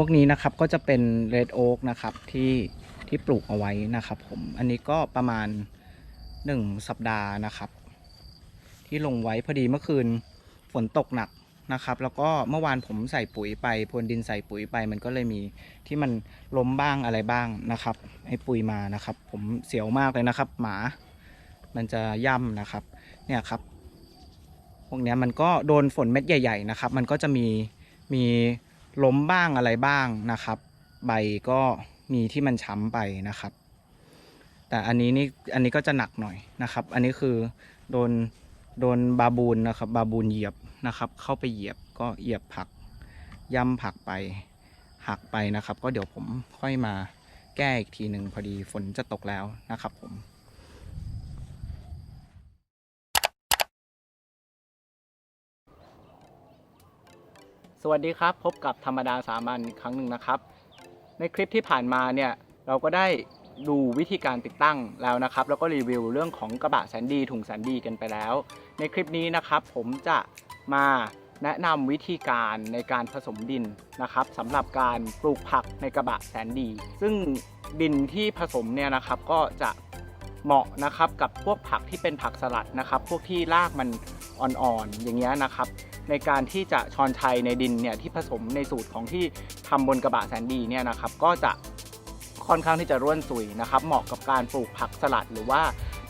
วกนี้นะครับก็จะเป็นเรดโอ๊กนะครับที่ที่ปลูกเอาไว้นะครับผมอันนี้ก็ประมาณ 1 สัปดาห์นะครับ ที่ลงไว้พอดีเมื่อคืนฝนตกหนักนะครับ แล้วก็เมื่อวานผมใส่ปุ๋ยไปพรวนดินใส่ปุ๋ยไป มันก็เลยมีที่มันล้มบ้างอะไรบ้างนะครับให้ปุ๋ยมานะครับ ผมเสียวมากเลยนะครับ หมา มันจะย่ำนะครับเนี่ยครับพวกนี้มันก็โดนฝนเม็ดใหญ่ ๆ นะครับ มันก็จะมีมี ล้มบ้างอะไรบ้างนะครับ ใบก็มีที่มันช้ำไปนะครับ แต่อันนี้นี่อันนี้ก็จะหนักหน่อยนะครับ อันนี้คือโดนโดนบาบูนนะครับ บาบูนเหยียบนะครับ เข้าไปเหยียบก็เหยียบผักย่ำผักไปหักไปนะครับ ก็เดี๋ยวผมค่อยมาแก้อีกทีหนึ่งพอดีฝนจะตกแล้วนะครับผม สวัสดีครับ พบกับธรรมดาสามัญอีกครั้งหนึ่งนะครับ ในคลิปที่ผ่านมาเนี่ยเราก็ได้ดูวิธีการติดตั้งแล้วนะครับ แล้วก็รีวิวเรื่องของกระบะแสนดีถุงแสนดีกันไปแล้ว ในคลิปนี้นะครับผมจะมาแนะนำวิธีการในการผสมดินนะครับสำหรับการปลูกผักในกระบะแสนดี ซึ่งดินที่ผสมเนี่ยนะครับก็จะเหมาะนะครับกับพวกผักที่เป็นผักสลัดนะครับ พวกที่รากมันอ่อนๆอย่างเงี้ยนะครับ ในการที่จะชอนชัยในดินเนี่ยที่ผสมในสูตรของที่ทำบนกระบะแสนดีเนี่ยนะครับก็จะค่อนข้างที่จะร่วนสุยนะครับเหมาะกับการปลูกผักสลัดหรือว่า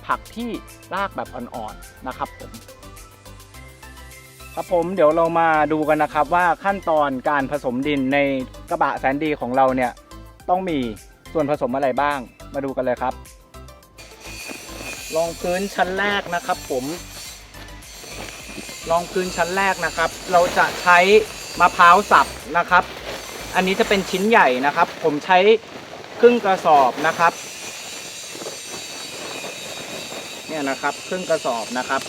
ผักที่รากแบบอ่อนๆนะครับผมครับผมเดี๋ยวเรามาดูกันนะครับว่าขั้นตอนการผสมดินในกระบะแสนดีของเราเนี่ยต้องมีส่วนผสมอะไรบ้าง มาดูกันเลยครับรองพื้นชั้นแรกนะครับ ผม รองพื้นชั้นแรกนะครับ เราจะใช้มะพร้าวสับนะครับ อันนี้จะเป็นชิ้นใหญ่นะครับ ผมใช้ครึ่งกระสอบนะครับ เนี่ยนะครับครึ่งกระสอบนะครับ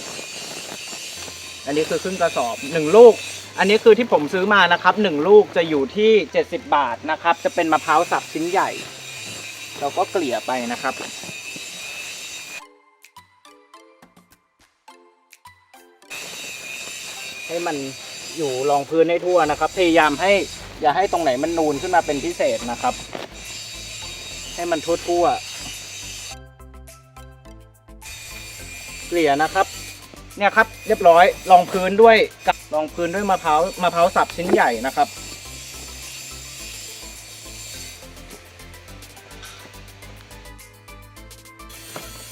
อันนี้คือครึ่งกระสอบหนึ่งลูก อันนี้คือที่ผมซื้อมานะครับหนึ่งลูกจะอยู่ที่ 70 บาทนะครับ จะเป็นมะพร้าวสับชิ้นใหญ่ เราก็เกลี่ยไปนะครับ ให้มันอยู่รองพื้นให้ทั่วนะครับ พยายามให้อย่าให้ตรงไหนมันนูนขึ้นมาเป็นพิเศษนะครับ ให้มันทั่วทั่วเกลี่ยนะครับ เนี่ยครับเรียบร้อยรองพื้นด้วยกับรองพื้นด้วยมะพร้าวมะพร้าวสับชิ้นใหญ่นะครับ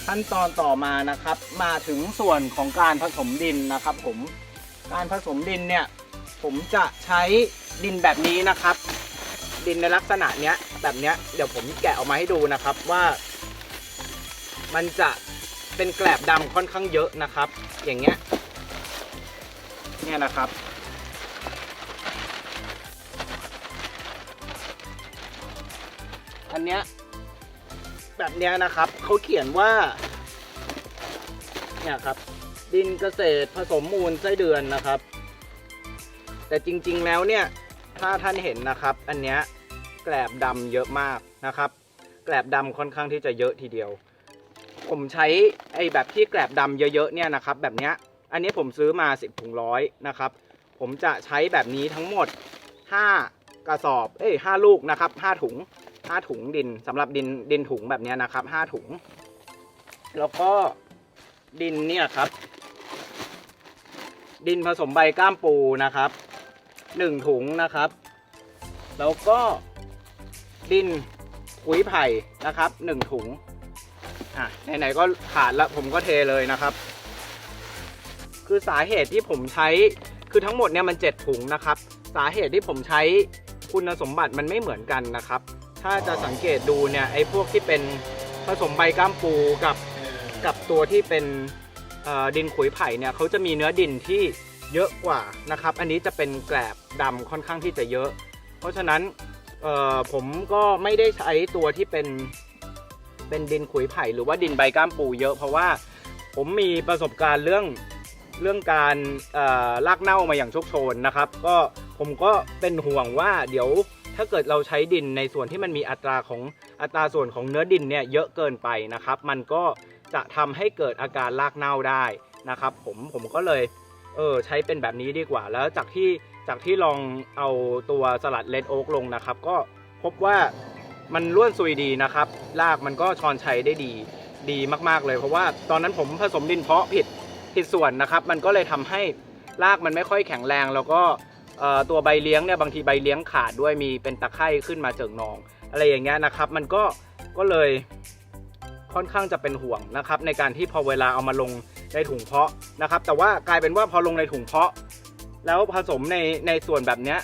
ขั้นตอนต่อมานะครับ มาถึงส่วนของการผสมดินนะครับผม การผสมดินเนี่ยผมจะใช้ดินแบบนี้นะครับ ดินในลักษณะเนี้ยแบบเนี้ยเดี๋ยวผมแกะออกมาให้ดูนะครับว่า มันจะเป็นแกลบดำค่อนข้างเยอะนะครับ อย่างเงี้ยเนี่ยนะครับ อันเนี้ยแบบเนี้ยนะครับเขาเขียนว่าเนี่ยครับ ดินเกษตรผสมมูลไส้เดือนนะครับ แต่จริงๆแล้วเนี่ยถ้าท่านเห็นนะครับ อันเนี้ยแกลบดำเยอะมากนะครับ แกลบดำค่อนข้างที่จะเยอะทีเดียว ผมใช้ไอ้แบบที่แกลบดำเยอะๆเนี่ยนะครับ แบบเนี้ยอันนี้ผมซื้อมา 10ถุงร้อยนะครับ ผมจะใช้แบบนี้ทั้งหมด 5 กระสอบเอ้ย5ลูกนะครับ5ถุง5ถุงดินสำหรับดินดินถุงแบบเนี้ยนะครับ5ถุง แล้วก็ดินเนี่ยครับ ดินผสมใบก้ามปูนะครับหนึ่งถุงนะครับ แล้วก็ดินขุยไผ่นะครับหนึ่งถุงอะไหนๆก็ขาดแล้วผมก็เทเลยนะครับ คือสาเหตุที่ผมใช้คือทั้งหมดเนี่ยมัน7ถุงนะครับ สาเหตุที่ผมใช้คุณสมบัติมันไม่เหมือนกันนะครับ ถ้าจะสังเกตดูเนี่ยไอ้พวกที่เป็นผสมใบก้ามปูกับกับตัวที่เป็น ดินขุยไผ่เนี่ยเขาจะมีเนื้อดินที่เยอะกว่านะครับ อันนี้จะเป็นแกลบดำค่อนข้างที่จะเยอะ เพราะฉะนั้นผมก็ไม่ได้ใช้ตัวที่เป็นเป็นดินขุยไผ่หรือว่าดินใบก้ามปูเยอะ เพราะว่าผมมีประสบการณ์เรื่องเรื่องการลากเน่ามาอย่างโชคโชนนะครับ ก็ผมก็เป็นห่วงว่าเดี๋ยวถ้าเกิดเราใช้ดินในส่วนที่มันมีอัตราของอัตราส่วนของเนื้อดินเนี่ยเยอะเกินไปนะครับ มันก็ จะทำให้เกิดอาการลากเน่าได้นะครับ ผมผมก็เลยเออใช้เป็นแบบนี้ดีกว่า แล้วจากที่จากที่ลองเอาตัวสลัดเลดโอ๊กลงนะครับ ก็พบว่ามันร่วนซุยดีนะครับรากมันก็ชอนชัยได้ดีดีมากๆเลย เพราะว่าตอนนั้นผมผสมดินเพาะผิดผิดส่วนนะครับ มันก็เลยทำให้รากมันไม่ค่อยแข็งแรง แล้วก็ตัวใบเลี้ยงเนี่ยบางทีใบเลี้ยงขาดด้วยมีเป็นตะไคร่ขึ้นมาเจิ่งนอง อะไรอย่างเงี้ยนะครับ มันก็ก็เลย ค่อนข้างจะเป็นห่วงนะครับในการที่พอเวลาเอามาลงในถุงเพาะนะครับ แต่ว่ากลายเป็นว่าพอลงในถุงเพาะ แล้วผสมในในส่วนแบบเนี้ย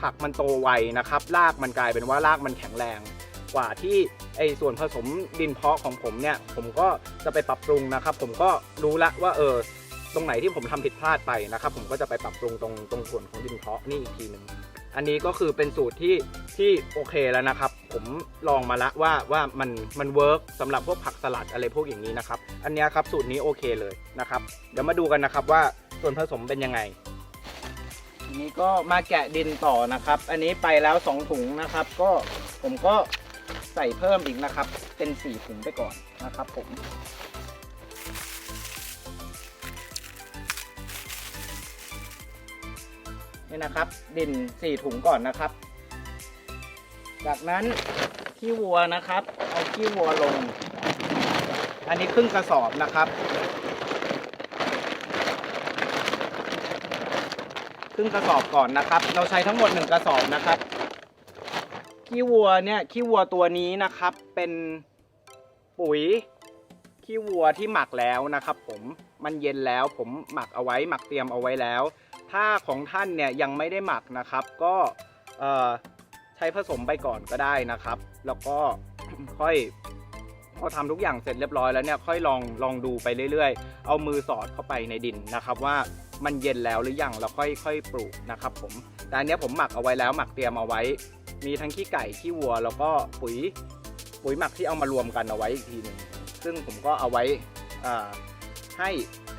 ผักมันโตไวนะครับรากมันกลายเป็นว่ารากมันแข็งแรง กว่าที่ไอส่วนผสมดินเพาะของผมเนี่ยผมก็จะไปปรับปรุงนะครับ ผมก็รู้ละว่าเออตรงไหนที่ผมทำผิดพลาดไปนะครับ ผมก็จะไปปรับปรุงตรงตรงส่วนของดินเพาะนี่อีกทีหนึ่งอันนี้ก็คือเป็นสูตรที่ที่โอเคแล้วนะครับ ผมลองมาละว่าว่ามันมันเวิร์กสำหรับพวกผักสลัดอะไรพวกอย่างนี้นะครับ อันนี้ครับสูตรนี้โอเคเลยนะครับ เดี๋ยวมาดูกันนะครับว่าส่วนผสมเป็นยังไงทีนี้ก็มาแกะดินต่อนะครับ อันนี้ไปแล้ว 2 ถุงนะครับ ก็ผมก็ใส่เพิ่มอีกนะครับ เป็น 4 ถุงไปก่อนนะครับผมนี่นะครับ ดิน 4 ถุงก่อนนะครับ จากนั้นขี้วัวนะครับ เอาขี้วัวลง อันนี้ครึ่งกระสอบนะครับ ครึ่งกระสอบก่อนนะครับ เราใช้ทั้งหมด1กระสอบนะครับขี้วัวเนี่ยขี้วัวตัวนี้นะครับ เป็นปุ๋ยขี้วัวที่หมักแล้วนะครับ ผมมันเย็นแล้วผมหมักเอาไว้หมักเตรียมเอาไว้แล้ว ถ้าของท่านเนี่ยยังไม่ได้หมักนะครับ ก็เอ่อ ช้ผสมไปก่อนก็ได้นะครับ แล้วก็ค่อยพอทำทุกอย่างเสร็จเรียบร้อยแล้วเนี่ยค่อยลองลองดูไปเรื่อยๆ เอามือสอดเข้าไปในดินนะครับว่ามันเย็นแล้วหรือยังเราค่อยค่อยปลูกนะครับผมแต่อันนี้ผมหมักเอาไว้แล้วหมักเตรียมเอาไว้ มีทั้งขี้ไก่ขี้วัว แล้วก็ปุ๋ยปุ๋ยหมักที่เอามารวมกันเอาไว้อีกทีหนึ่งซึ่งผมก็เอาไว้ให้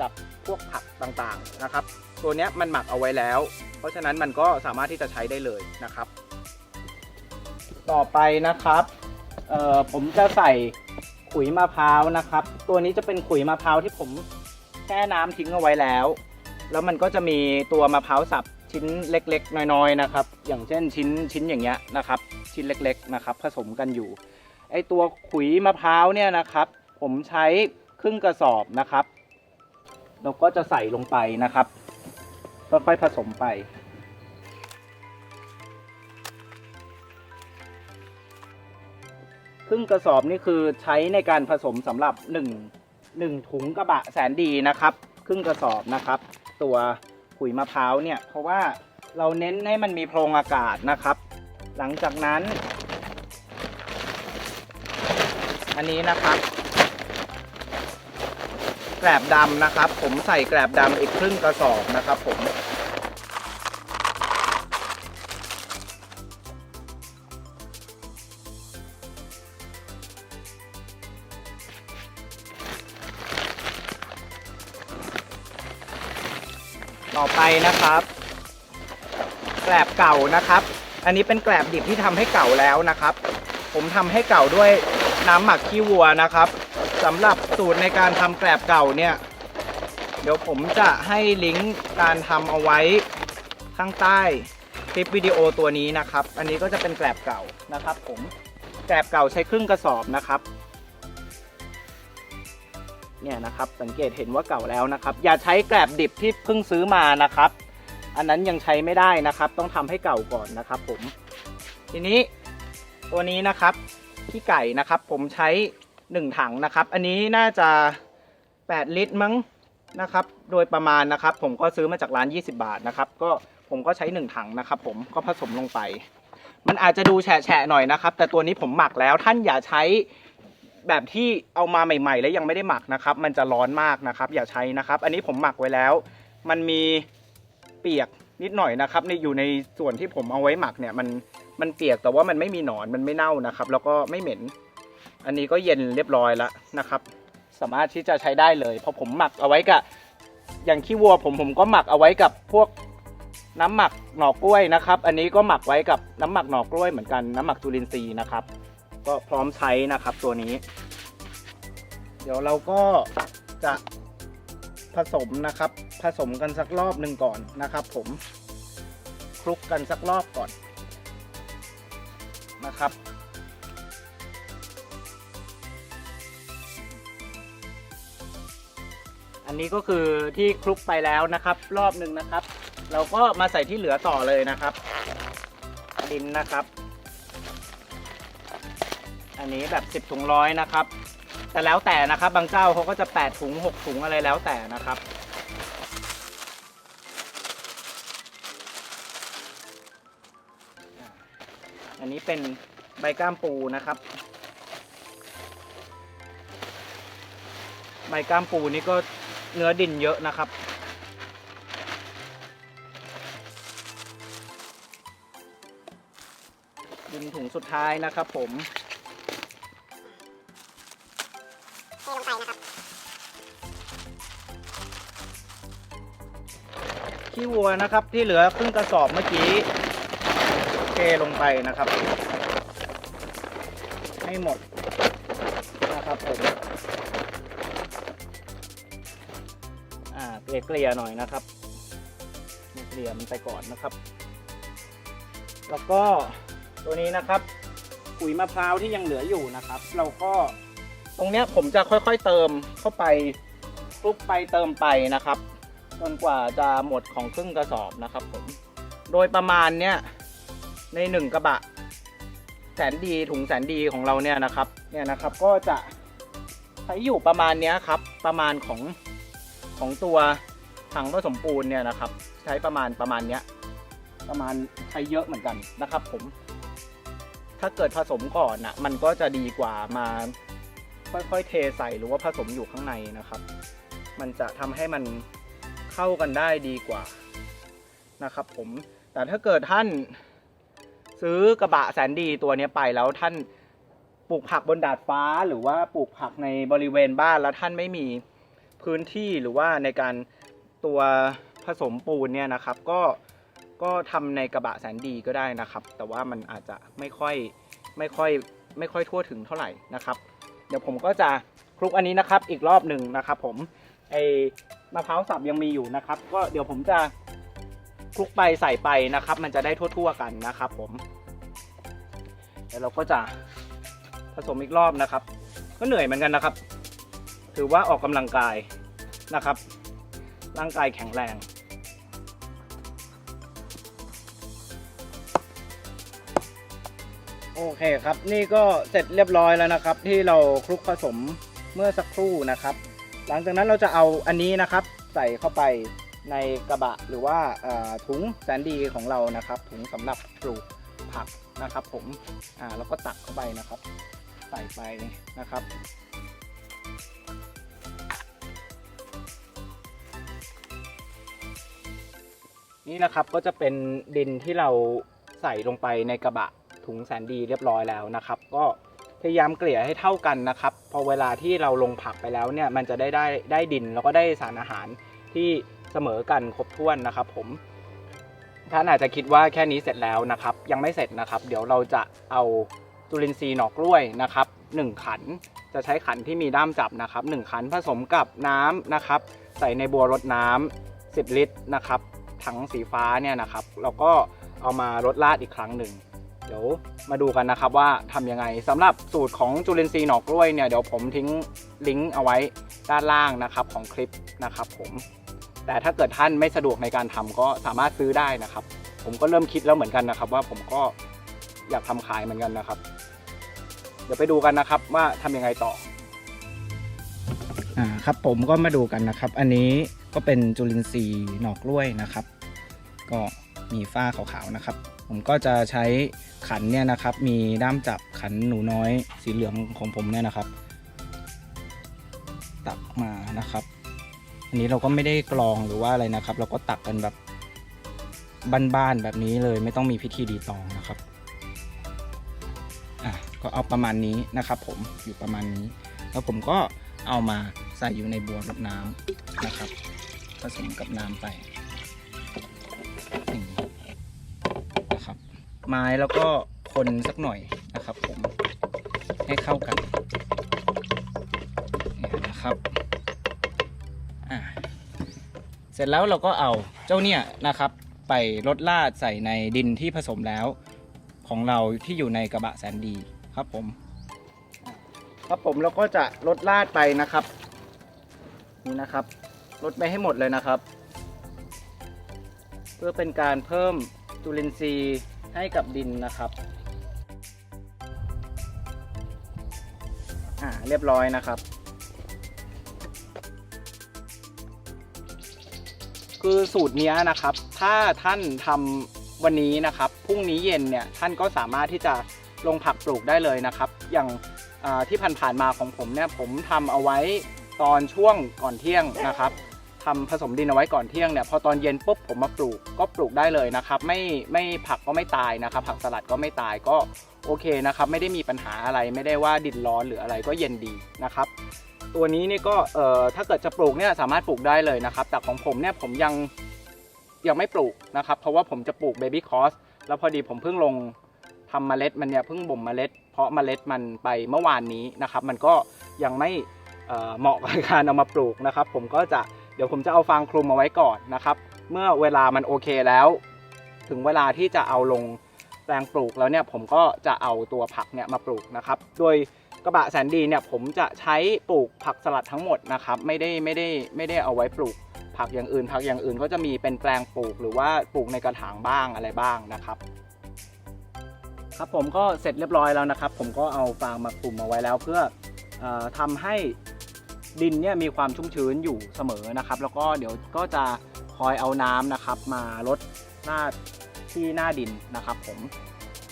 กับพวกผักต่างๆนะครับ ตัวนี้มันหมักเอาไว้แล้ว เพราะฉะนั้นมันก็สามารถที่จะใช้ได้เลยนะครับ ต่อไปนะครับเอ่อผมจะใส่ขุยมะพร้าวนะครับ ตัวนี้จะเป็นขุยมะพร้าวที่ผมแช่น้ำทิ้งเอาไว้แล้ว แล้วมันก็จะมีตัวมะพร้าวสับชิ้นเล็ก ๆ น้อยๆนะครับ อย่างเช่นชิ้นชิ้นอย่างเงี้ยนะครับ ชิ้นเล็กๆนะครับ ผสมกันอยู่ไอตัวขุยมะพร้าวเนี่ยนะครับ ผมใช้ครึ่งกระสอบนะครับแล้วก็จะใส่ลงไปนะครับค่อยๆผสมไป ครึ่งกระสอบนี่คือใช้ในการผสมสำหรับ1 1ถุงกระบะแสนดีนะครับ ครึ่งกระสอบนะครับ ตัวขุยมะพร้าวเนี่ยเพราะว่าเราเน้นให้มันมีโพรงอากาศนะครับ หลังจากนั้น อันนี้นะครับแกลบดำนะครับ ผมใส่แกลบดำอีกครึ่งกระสอบนะครับ ผม นะครับ แกลบเก่านะครับ อันนี้เป็นแกลบดิบที่ทำให้เก่าแล้วนะครับ ผมทำให้เก่าด้วยน้ำหมักขี้วัวนะครับสำหรับสูตรในการทำแกลบเก่าเนี่ย เดี๋ยวผมจะให้ลิงก์การทำเอาไว้ข้างใต้คลิปวิดีโอตัวนี้นะครับ อันนี้ก็จะเป็นแกลบเก่านะครับ ผมแกลบเก่าใช้ครึ่งกระสอบนะครับ เนี่ยนะครับสังเกตเห็นว่าเก่าแล้วนะครับ อย่าใช้แกลบดิบที่เพิ่งซื้อมานะครับ อันนั้นยังใช้ไม่ได้นะครับ ต้องทำให้เก่าก่อนนะครับ ผม ทีนี้ตัวนี้นะครับขี้ไก่นะครับ ผมใช้1ถังนะครับ อันนี้น่าจะ 8 ลิตรมั้งนะครับ โดยประมาณนะครับ ผมก็ซื้อมาจากร้าน 20 บาทนะครับ ก็ผมก็ใช้ 1 ถังนะครับ ผมก็ผสมลงไป มันอาจจะดูแฉะๆหน่อยนะครับ แต่ตัวนี้ผมหมักแล้วท่านอย่าใช้ แบบที่เอามาใหม่ๆ แล้วยังไม่ได้หมักนะครับ มันจะร้อนมากนะครับ อย่าใช้นะครับ อันนี้ผมหมักไว้แล้ว มันมีเปียกนิดหน่อยนะครับในอยู่ในส่วนที่ผมเอาไว้หมักเนี่ยมันมันเปียกแต่ว่ามันไม่มีหนอนมันไม่เน่านะครับ แล้วก็ไม่เหม็น อันนี้ก็เย็นเรียบร้อยแล้วนะครับ สามารถที่จะใช้ได้เลยเพราะผมหมักเอาไว้กับ อย่างขี้วัวผมผมก็หมักเอาไว้กับพวกน้ำหมักหน่อกล้วยนะครับ อันนี้ก็หมักไว้กับน้ำหมักหน่อกล้วยเหมือนกันน้ำหมักจุลินทรีย์นะครับ ก็พร้อมใช้นะครับตัวนี้ เดี๋ยวเราก็จะผสมนะครับ ผสมกันสักรอบหนึ่งก่อนนะครับ ผมคลุกกันสักรอบก่อนนะครับอันนี้ก็คือที่คลุกไปแล้วนะครับ รอบหนึ่งนะครับ เราก็มาใส่ที่เหลือต่อเลยนะครับ ดินนะครับ อันนี้แบบ 10ถุงร้อยนะครับ แต่แล้วแต่นะครับ บางเจ้าเขาก็จะ 8 ถุง 6 ถุงอะไรแล้วแต่นะครับอันนี้เป็นใบก้ามปูนะครับ ใบก้ามปูนี่ก็เนื้อดินเยอะนะครับ ดินถุงสุดท้ายนะครับผม ขี้วัวนะครับ ที่เหลือครึ่งกระสอบเมื่อกี้เทลงไปนะครับ ให้หมดนะครับผมอ่าเกลี่ยๆหน่อยนะครับเกลี่ยมันไปก่อนนะครับ แล้วก็ตัวนี้นะครับปุ๋ยมะพร้าวที่ยังเหลืออยู่นะครับ เราก็ตรงเนี้ยผมจะค่อยๆเติมเข้าไปคลุกไปเติมไปนะครับ จนกว่าจะหมดของครึ่งกระสอบนะครับผม โดยประมาณเนี้ยในหนึ่งกระบะ แสนดีถุงแสนดีของเราเนี่ยนะครับเนี่ยนะครับก็จะใช้อยู่ประมาณเนี้ยครับ ประมาณของของตัวถังผสมปูนเนี่ยนะครับ ใช้ประมาณประมาณเนี้ยประมาณใช้เยอะเหมือนกันนะครับ ผม ถ้าเกิดผสมก่อนอะ มันก็จะดีกว่ามาค่อยๆเทใส่หรือว่าผสมอยู่ข้างในนะครับ มันจะทำให้มัน เข้ากันได้ดีกว่านะครับผมแต่ถ้าเกิดท่านซื้อกระบะแสนดีตัวนี้ไปแล้วท่านปลูกผักบนดาดฟ้าหรือว่าปลูกผักในบริเวณบ้านแล้วท่านไม่มีพื้นที่หรือว่าในการตัวผสมปูนเนี่ยนะครับ ก็ก็ทำในกระบะแสนดีก็ได้นะครับ แต่ว่ามันอาจจะไม่ค่อยไม่ค่อยไม่ค่อยทั่วถึงเท่าไหร่นะครับ เดี๋ยวผมก็จะคลุกอันนี้นะครับอีกรอบหนึ่งนะครับ ผมไอ มะพร้าวสับยังมีอยู่นะครับ ก็เดี๋ยวผมจะคลุกไปใส่ไปนะครับ มันจะได้ทั่วๆกันนะครับ ผมเดี๋ยวเราก็จะผสมอีกรอบนะครับ ก็เหนื่อยเหมือนกันนะครับ ถือว่าออกกำลังกายนะครับ ร่างกายแข็งแรงโอเคครับ นี่ก็เสร็จเรียบร้อยแล้วนะครับ ที่เราคลุกผสมเมื่อสักครู่นะครับ หลังจากนั้นเราจะเอาอันนี้นะครับ ใส่เข้าไปในกระบะหรือว่าถุงแสนดีของเรานะครับ ถุงสำหรับปลูกผักนะครับ ผมอ่าแล้วก็ตักเข้าไปนะครับ ใส่ไปนะครับนี่นะครับก็จะเป็นดินที่เราใส่ลงไปในกระบะถุงแสนดีเรียบร้อยแล้วนะครับ ก็พยายามเกลี่ยให้เท่ากันนะครับ อเวลาที่เราลงผักไปแล้วเนี่ยมันจะได้ได้ได้ดินแล้วก็ได้สารอาหารที่เสมอกันครบถ้วนนะครับผมท่านอาจจะคิดว่าแค่นี้เสร็จแล้วนะครับ ยังไม่เสร็จนะครับ เดี๋ยวเราจะเอาจุลินทรีย์หนอกกล้วยนะครับหนึ่งขันจะใช้ขันที่มีด้ามจับนะครับหนึ่งขันผสมกับน้ำนะครับ ใส่ในบัวรดน้ำ10 ลิตรนะครับถังสีฟ้าเนี่ยนะครับเราก็เอามาลดลาดอีกครั้งหนึ่ง เดี๋ยวมาดูกันนะครับว่าทำยังไงสำหรับสูตรของจุลินทรีย์หนอกล้วยเนี่ยเดี๋ยวผมทิ้งลิงก์เอาไว้ด้านล่างนะครับของคลิปนะครับผม แต่ถ้าเกิดท่านไม่สะดวกในการทำก็สามารถซื้อได้นะครับ ผมก็เริ่มคิดแล้วเหมือนกันนะครับ ว่าผมก็อยากทำขายเหมือนกันนะครับ เดี๋ยวไปดูกันนะครับว่าทำยังไงต่ออ่าครับผมก็มาดูกันนะครับ อันนี้ก็เป็นจุลินทรีย์หนอกกล้วยนะครับ ก็มีฝ้าขาวๆนะครับ ผมก็จะใช้ขันเนี่ยนะครับ มีด้ามจับขันหนูน้อยสีเหลืองของผมเนี่ยนะครับ ตักมานะครับ อันนี้เราก็ไม่ได้กรองหรือว่าอะไรนะครับ เราก็ตักกันแบบบ้านๆแบบนี้เลยไม่ต้องมีพิธีดีตองนะครับอะก็เอาประมาณนี้นะครับ ผมอยู่ประมาณนี้ แล้วผมก็เอามาใส่อยู่ในบัวรดน้ำนะครับผสมกับน้ำไป ไม้แล้วก็คนสักหน่อยนะครับผมให้เข้ากันนะครับเสร็จแล้วเราก็เอาเจ้าเนี่ยนะครับ ไปลดลาดใส่ในดินที่ผสมแล้วของเราที่อยู่ในกระบะแสนดีครับผม ครับผมเราก็จะลดลาดไปนะครับนี่นะครับลดไปให้หมดเลยนะครับ เพื่อเป็นการเพิ่มจุลินทรีย์ ให้กับดินนะครับ อ่าเรียบร้อยนะครับ คือสูตรนี้นะครับ ถ้าท่านทำวันนี้นะครับพรุ่งนี้เย็นเนี่ยท่านก็สามารถที่จะลงผักปลูกได้เลยนะครับ อย่างที่ผ่านๆมาของผมเนี่ยผมทำเอาไว้ตอนช่วงก่อนเที่ยงนะครับ ทำผสมดินเอาไว้ก่อนเที่ยงเนี่ยพอตอนเย็นปุ๊บผมมาปลูกก็ปลูกได้เลยนะครับ ไม่ไม่ผักก็ไม่ตายนะครับ ผักสลัดก็ไม่ตายก็โอเคนะครับ ไม่ได้มีปัญหาอะไรไม่ได้ว่าดินร้อนหรืออะไรก็เย็นดีนะครับตัวนี้นี่ก็เอ่อถ้าเกิดจะปลูกเนี่ยสามารถปลูกได้เลยนะครับ แต่ของผมเนี่ยผมยังยังไม่ปลูกนะครับ เพราะว่าผมจะปลูกเบบี้คอสแล้วพอดีผมเพิ่งลงทำเมล็ดมันเนี่ยเพิ่งบ่มเมล็ด เพราะเมล็ดมันไปเมื่อวานนี้นะครับ มันก็ยังไม่เหมาะกับการเอามาปลูกนะครับ ผมก็จะ เดี๋ยวผมจะเอาฟางคลุมเอาไว้ก่อนนะครับ เมื่อเวลามันโอเคแล้ว ถึงเวลาที่จะเอาลงแปลงปลูกแล้วเนี่ยผมก็จะเอาตัวผักเนี่ยมาปลูกนะครับ โดยกระบะแสนดีเนี่ยผมจะใช้ปลูกผักสลัดทั้งหมดนะครับไม่ได้ไม่ได้ไม่ได้เอาไว้ปลูกผักอย่างอื่น ผักอย่างอื่นก็จะมีเป็นแปลงปลูกหรือว่าปลูกในกระถางบ้างอะไรบ้างนะครับครับผมก็เสร็จเรียบร้อยแล้วนะครับ ผมก็เอาฟางมาคลุมเอาไว้แล้วเพื่อออทำให้ ดินเนี่ยมีความชุ่มชื้นอยู่เสมอนะครับ แล้วก็เดี๋ยวก็จะคอยเอาน้ำนะครับ มาลดหน้าที่หน้าดินนะครับผม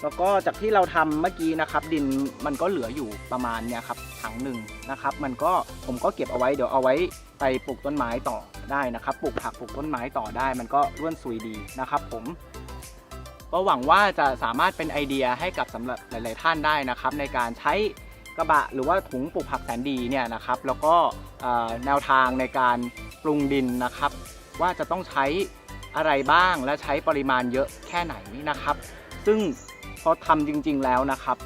แล้วก็จากที่เราทำเมื่อกี้นะครับ ดินมันก็เหลืออยู่ประมาณเนี่ยครับถังหนึ่งนะครับ มันก็ผมก็เก็บเอาไว้เดี๋ยวเอาไว้ไปปลูกต้นไม้ต่อได้นะครับปลูกผักปลูกต้นไม้ต่อได้ มันก็ร่วนซุยดีนะครับ ผมก็หวังว่าจะสามารถเป็นไอเดียให้กับสำหรับหลาย ๆ ท่านได้นะครับ ในการใช้ กระบะหรือว่าถุงปลูกผักแสนดีเนี่ยนะครับ แล้วก็แนวทางในการปรุงดินนะครับ ว่าจะต้องใช้อะไรบ้างและใช้ปริมาณเยอะแค่ไหนนะครับ ซึ่งพอทำจริง ๆแล้วนะครับ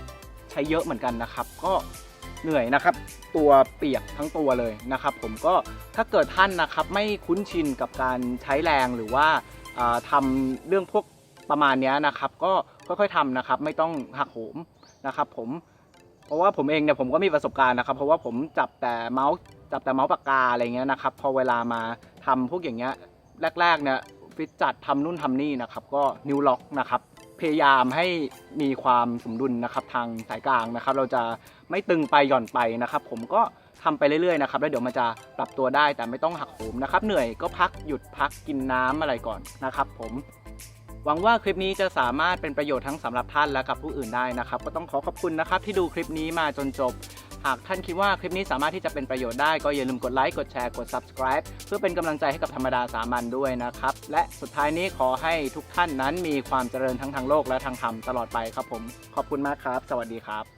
ใช้เยอะเหมือนกันนะครับ ก็เหนื่อยนะครับ ตัวเปียกทั้งตัวเลยนะครับ ผมก็ถ้าเกิดท่านนะครับไม่คุ้นชินกับการใช้แรงหรือว่าเอ่อทำเรื่องพวกประมาณนี้นะครับ ก็ค่อยๆทำนะครับ ไม่ต้องหักโหมนะครับ ผม เพราะว่าผมเองเนี่ยผมก็มีประสบการณ์นะครับ เพราะว่าผมจับแต่เมาส์จับแต่เมาส์ปากกาอะไรเงี้ยนะครับ พอเวลามาทำพวกอย่างเงี้ยแรกๆเนี่ยฟิตจัดทำนู่นทำนี่นะครับ ก็นิวล็อกนะครับพยายามให้มีความสมดุลนะครับทางสายกลางนะครับ เราจะไม่ตึงไปหย่อนไปนะครับ ผมก็ทำไปเรื่อยๆนะครับแล้วเดี๋ยวมันจะปรับตัวได้แต่ไม่ต้องหักโหมนะครับ เหนื่อยก็พักหยุดพักกินน้ำอะไรก่อนนะครับ ผม หวังว่าคลิปนี้จะสามารถเป็นประโยชน์ทั้งสำหรับท่านและกับผู้อื่นได้นะครับ ก็ต้องขอขอบคุณนะครับที่ดูคลิปนี้มาจนจบ หากท่านคิดว่าคลิปนี้สามารถที่จะเป็นประโยชน์ได้ก็อย่าลืมกดไลค์กดแชร์กด subscribe เพื่อเป็นกำลังใจให้กับธรรมดาสามัญด้วยนะครับ และสุดท้ายนี้ขอให้ทุกท่านนั้นมีความเจริญทั้งทางโลกและทางธรรมตลอดไปครับผม ขอบคุณมากครับ สวัสดีครับ